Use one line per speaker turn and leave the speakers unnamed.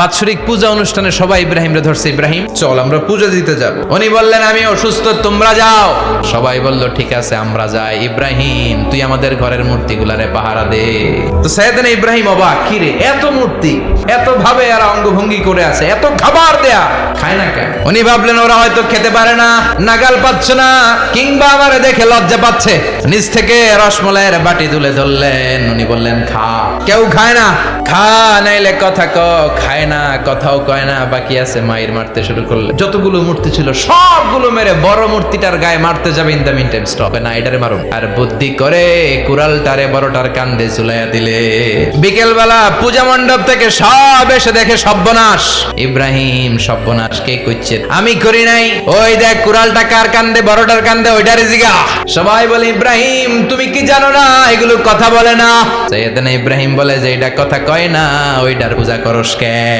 বাৎসরিক পূজা অনুষ্ঠানে সবাই ইব্রাহিম রে ধরছে, ইব্রাহিম, চল, আমরা পূজা দিতে যাব। উনি বললেন, আমি অসুস্থ, তোমরা যাও। সবাই বলল, ঠিক আছে, আমরা যাই। ইব্রাহিম, তুই আমাদের ঘরের মূর্তিগুলারে পাহারা দে। তো সাইয়েদনা ইব্রাহিম অবাক, কি রে, এত মূর্তি, এত ভাবে আর অঙ্গভঙ্গি করে আছে, এত খাবার দেয়া, খায় না কেন? উনি ভাবলেন, ওরা হয়তো খেতে পারে না, নাগাল পাচ্ছে না, কিংবা আমারে দেখে লজ্জা পাচ্ছে। নিচ থেকে রসমলাইয়ের বাটি তুলে ধরলেন, উনি বললেন, খা। কেউ খায় না খা নাইলে কথা ক, খায় না, কথাও কয় না, বাকি আছে মায়ের মারতে শুরু করলে। যতগুলো মূর্তি ছিল, সবগুলো মেরে বড় মূর্তিটার গায়ে মারতে যাবে in the meantime stop না, এটারে মারুন আর বুদ্ধি করে কুড়ালটারে বড়টার কান্দে ঝুলাইয়া দিলে। পূজা মণ্ডপ থেকে সব এসে দেখে সর্বনাশ ইব্রাহিম সর্বনাশ কে কইছে? আমি করি নাই। ওই দেখ কুড়ালটা কার কান্দে, বড়টার কান্দে, ওইটারে জিগা। সবাই বলে, ইব্রাহিম, তুমি কি জানো না? এগুলো কথা বলে না? ইব্রাহিম বলে যে, এটা কথা কয় না ওইটার পূজা করস কে?